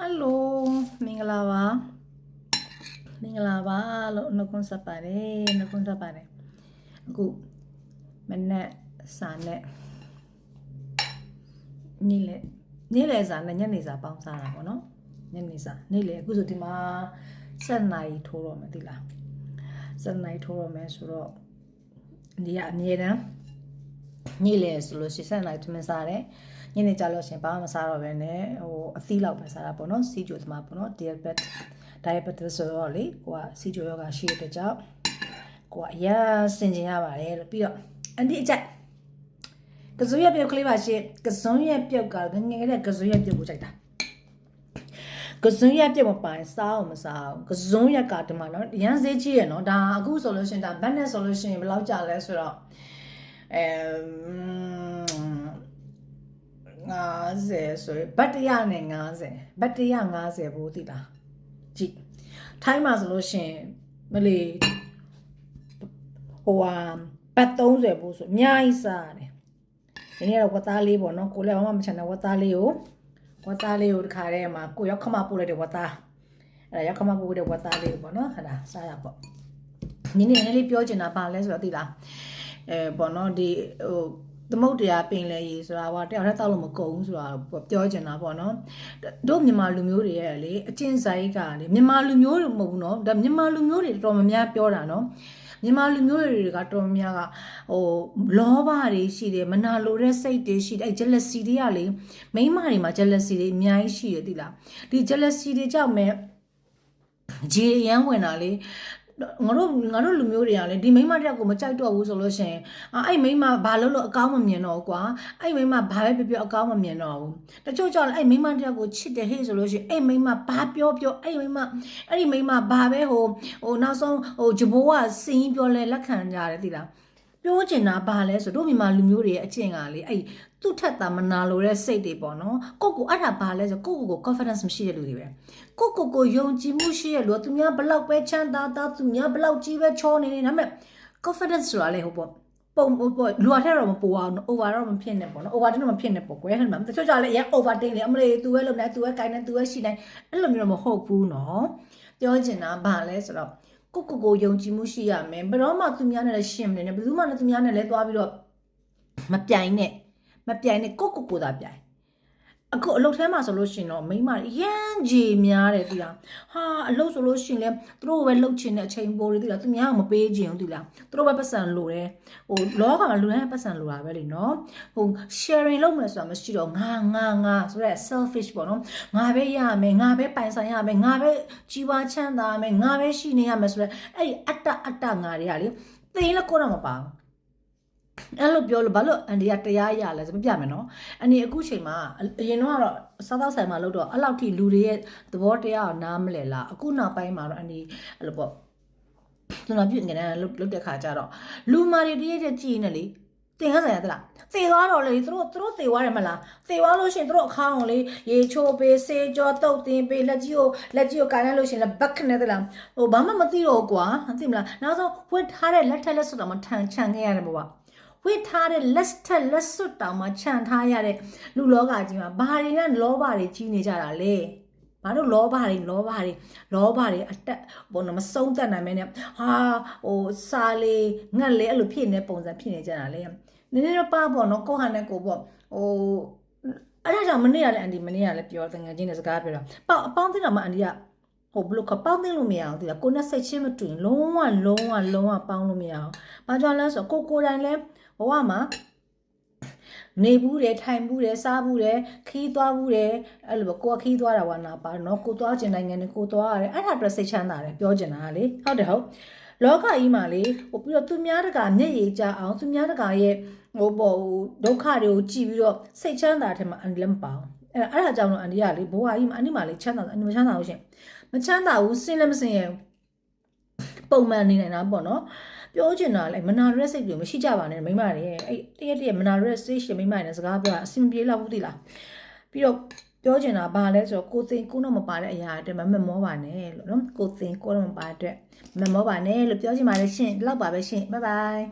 ဟယ်လိုမင်္ဂလာပါမင်္ဂလာပါလို့နှုတ်ခွန်းဆက်ပါတယ်နှုတ်ခွန်းဆက်ပါတယ်အခုမနေ့စာနဲ့နေ့လေနေ့လေစာနဲ့ညနေစာပေါင်းစားတာပေါ့နော်ညနေစာနေ့လေအခုဆိုဒီမှာ7နာရီထိုးတော့မယ်သိလား7နာရီထိုးတော့မယ်ဆိုတော့ဒီကအမြဲတမ်း နေ့လေဆိုလို့ရှိရင်7နာရီထမင်းစားတယ်ညနေကြလို့ရှရင်ဘာမှမစားတော့ဘဲနဲ့ဟိုအသီးလောက်ပဲစားတာပေါ့နော်စီဂျိုသမားပေါ့နော် diabetes diabetes ဆိုတော့လေကိုကစီဂျိုယောဂရှိတဲ့ကြောင့်ကိုကအရာစင်ကျင်ရပါတယ်လို့ပြီးတော့အန်ဒီအကြိုက်ကစုံရက်ပြုတ်ကလေးပါရှင့်ကစုံရက်ပြုတ်ကငငယ်တဲ့ကစုံရက်ပြုတ်ကိုကြိုက်တာကစုံရက်ပြုတ်မပိုင်စားအောင်မစားအောင်ကစုံရက်ကဒီမှာနော်ရန်စေးကြီးရနော်ဒါအခုဆိုလို့ရှရင်ဒါဘတ်နဲ့ဆိုလို့ရှရင်ဘယ်လောက်ကြာလဲဆိုတော့ အဲ50ဆိုရင်ဘတ်100နဲ့50ဘတ်150ဘူးသိလားကြည့်ထိုင်းမှာဆိုလို့ရှရင်မလီဟိုဟာဘတ်30ဘူးဆိုအများကြီးစားရတယ်ဒီနေ့တော့ဝတ်သားလေးပေါ့နော်ကိုလည်းဘာမှမချင်တဲ့ဝတ်သားလေးကိုဝတ်သားလေးကိုတခါတည်းမှာကိုရောက်ခမပို့လိုက်တဲ့ဝတ်သားအဲရောက်ခမပို့တဲ့ဝတ်သားလေးပေါ့နော်ဟာဒါစားရပေါ့နင်းနေလေးပြောချင်တာပါလဲဆိုတော့သိလား အဲပေါ့နော်ဒီဟိုသမုတ်တရားပင်လေရေဆိုတာကတယောက်တည်းတောက်လို့မကုန်ဘူးဆိုတာပြောချင်တာပေါ့နော်တို့မြန်မာလူမျိုးတွေရဲ့လေအကျင့်စာရိတ်ကလေမြန်မာလူမျိုးတွေမဟုတ်ဘူးနော်ဒါမြန်မာလူမျိုးတွေတော်တော်များများပြောတာနော်မြန်မာလူမျိုးတွေကတော်တော်များကဟိုလောဘတွေရှိတယ်မနာလိုတဲ့စိတ်တွေရှိတယ်အဲ jealousy တွေကလေမိန်းမတွေမှာ jealousy တွေအများကြီးရှိတယ်တိလားဒီ jealousy တွေကြောင့်မဲ့ဂျေရန်ဝင်တာလေ ငါတို့ငါတို့လူမျိုးတွေကလည်းဒီမိန်းမတစ်ယောက်ကိုမကြိုက်တော့ဘူးဆိုလို့ရှိရင်အဲ့မိန်းမဘာလို့လို့အကောင်းမမြင်တော့ကွာအဲ့မိန်းမဘာပဲပြောပြောအကောင်းမမြင်တော့ဘူးတချို့ကြောင့်အဲ့မိန်းမတစ်ယောက်ကိုချစ်တယ်ဟဲ့ဆိုလို့ရှိရင်အဲ့မိန်းမဘာပြောပြောအဲ့မိန်းမအဲ့ဒီမိန်းမဘာပဲဟိုဟိုနောက်ဆုံးဟိုဂျဘိုးကစင်းပြောလဲလက်ခံကြတယ်သိလား ပြောချင်တာဘာလဲဆိုတို့မြန်မာလူမျိုးတွေရဲ့အကျင့်ကလေအဲ့သူ့ထက်တာမနာလိုတဲ့စိတ်တွေပေါ့နော်ကိုကိုအဲ့ဒါဘာလဲဆိုကိုကိုကို confidence မရှိတဲ့လူတွေပဲကိုကိုကိုယုံကြည်မှုရှိတဲ့လူကသူများဘလောက်ပဲချမ်းသာသာသူများဘလောက်ကြီးပဲချောနေနေဒါပေမဲ့ confidence ဆိုတာလေဟုတ်ပေါ့ပုံပေါ့လူအထက်တော့မပူအောင် over တော့မဖြစ်နဲ့ပေါ့နော် over တော့မဖြစ်နဲ့ပေါ့ကွယ်ဟဲ့မှာတချို့ကြလေရ over တင်လေအမလေး तू ပဲလုပ်နေ तू ပဲကိုင်းနေ तू ပဲရှိနေအဲ့လိုမျိုးတော့မဟုတ်ဘူးနော်ပြောချင်တာဘာလဲဆိုတော့ ကိုကိုကိုယုံကြည်မှုရှိရမယ်ဘယ်တော့မှသူများနဲ့လည်းရှင်းမနေနဲ့ဘယ်သူမှလည်းသူများနဲ့လည်းသွားပြီးတော့မပြိုင်နဲ့မပြိုင်နဲ့ကိုကိုကိုသာပြိုင် အခုအလုတ်ထဲမှာဆိုလို့ရှင်တော့မိမရမ်းကြီးများတယ်ဒီလားဟာအလုတ်ဆိုလို့ရှင်လဲသူတို့ပဲလှုပ်ချင်တဲ့အချိန်ပိုးတွေဒီလားသူများကမပေးချင်ဘူးဒီလားသူတို့ပဲပတ်စံလိုတယ်ဟိုလောကမှာလူတိုင်းပတ်စံလိုတာပဲလေနော်ဟို sharing လုပ်မယ်ဆိုတာမရှိတော့ငါငါငါဆိုရဲ selfish ပေါ့နော်ငါပဲရမယ်ငါပဲပိုင်ဆိုင်ရမယ်ငါပဲကြီးပွားချမ်းသာမယ်ငါပဲရှိနေရမယ်ဆိုရဲအဲ့ဒီအတ္တအတ္တငါတွေကလေသိရင်လည်းကိုယ်တော့မပါဘူး အဲ့လိုပြောလို့ဘာလို့အန်ဒီကတရားရလဲဆိုပြပြမယ်နော်အန်ဒီအခုချိန်မှာအရင်တော့ကတော့စားသောက်ဆိုင်မှာလို့တော့အဲ့လောက်ထိလူတွေရဲ့သဘောတရားကိုနားမလဲလားအခုနောက်ပိုင်းမှာတော့အန်ဒီအဲ့လိုပေါ့သူနာပြည့်ငနေလုတ်လုတ်တဲ့ခါကျတော့လူမာတွေတည်းရဲ့ကြည်နေလေတင်ရဆိုင်ရသလားသေသွားတော့လေသူတို့သူတို့သေသွားတယ်မလားသေသွားလို့ရှင်သူတို့အခါအောင်လေရေချိုးပေးဆေးကြောတုတ်တင်ပေးလက်ကြီးကိုလက်ကြီးကိုကန်လိုက်လို့ရှင်လည်းဘက်ခနဲ့သလားဟိုဘာမှမသိတော့ကွာသိမလားနောက်ဆုံးဝတ်ထားတဲ့လက်ထက်လက်စွပ်တော့မထန်ချန်ခဲ့ရတယ်ပေါ့ ဝိထားတဲ့လက်ထက်လက်စွပ်တောင်မှခြံထားရတဲ့လူလောကကြီးမှာဘာတွေကလောဘတွေကြီးနေကြတာလဲဘာလို့လောဘတွေလောဘတွေလောဘတွေအတက်ဘောနမဆုံးသက်နိုင်မဲနဲ့ဟာဟိုစာလေးငတ်လေအဲ့လိုဖြစ်နေပုံစံဖြစ်နေကြတာလေနည်းနည်းတော့ပါပေါ့နော်ကိုဟာနဲ့ကိုပေါ့ဟိုအဲ့ဒါကြောင့်မနေ့ကလည်းအန်ဒီမနေ့ကလည်းပြောတငယ်ချင်းနဲ့စကားပြောတာပေါ့အပေါင်းသိတော့မှအန်ဒီက ဟိုဘလို့ကပေါင်းသိလို့မရအောင်ဒီကကိုနဲ့စိတ်ချင်းမတူရင်လုံးဝလုံးဝလုံးဝပေါင်းလို့မရအောင်ဘာကြောင့်လဲဆိုတော့ကိုကိုယ်တိုင်လည်းဘဝမှာနေဘူးတယ်ထိုင်ဘူးတယ်စားဘူးတယ်ခီးသွားဘူးတယ်အဲ့လိုကိုကခီးသွားတာဝါနာပါနော်ကိုသွားကျင်နိုင်ငံနဲ့ကိုသွားရတယ်အဲ့ဒါအတွက်စိတ်ချမ်းသာတယ်ပြောကျင်တာလေဟုတ်တယ်ဟုတ်လောကကြီးမှာလေဟိုပြီးတော့သူများတကာမျက်ရည်ကြအောင်သူများတကာရဲ့ဟိုပေါ့ဒုက္ခတွေကိုကြည်ပြီးတော့စိတ်ချမ်းသာတဲ့မှာအန်ဒီလည်းမပါအောင်အဲ့အဲ့ဒါကြောင့်တော့အန်ဒီကလေဘဝကြီးမှာအန်ဒီမှာလေချမ်းသာအန်ဒီမချမ်းသာဘူးရှင် မချမ်းသာဘူးစင်လည်းမစင်ရပုံမှန်နေနေတာပေါ့နော်ပြောချင်တာလေမနာရက်စိတ်တွေမရှိကြပါနဲ့မိမတွေအဲ့တရက်တရက်မနာရက်စိတ်ရှင်မိမတွေနဲ့စကားပြောတာအဆင်ပြေလောက်ဘူးတိလားပြီးတော့ပြောချင်တာဘာလဲဆိုတော့ကိုသိန်းကိုတော့မပါတဲ့အရာအတွက်မမမောပါနဲ့လို့နော်ကိုသိန်းကိုတော့မပါတဲ့မမောပါနဲ့လို့ပြောချင်ပါတယ်ရှင်ဒီလောက်ပါပဲရှင်ဘိုင်ဘိုင်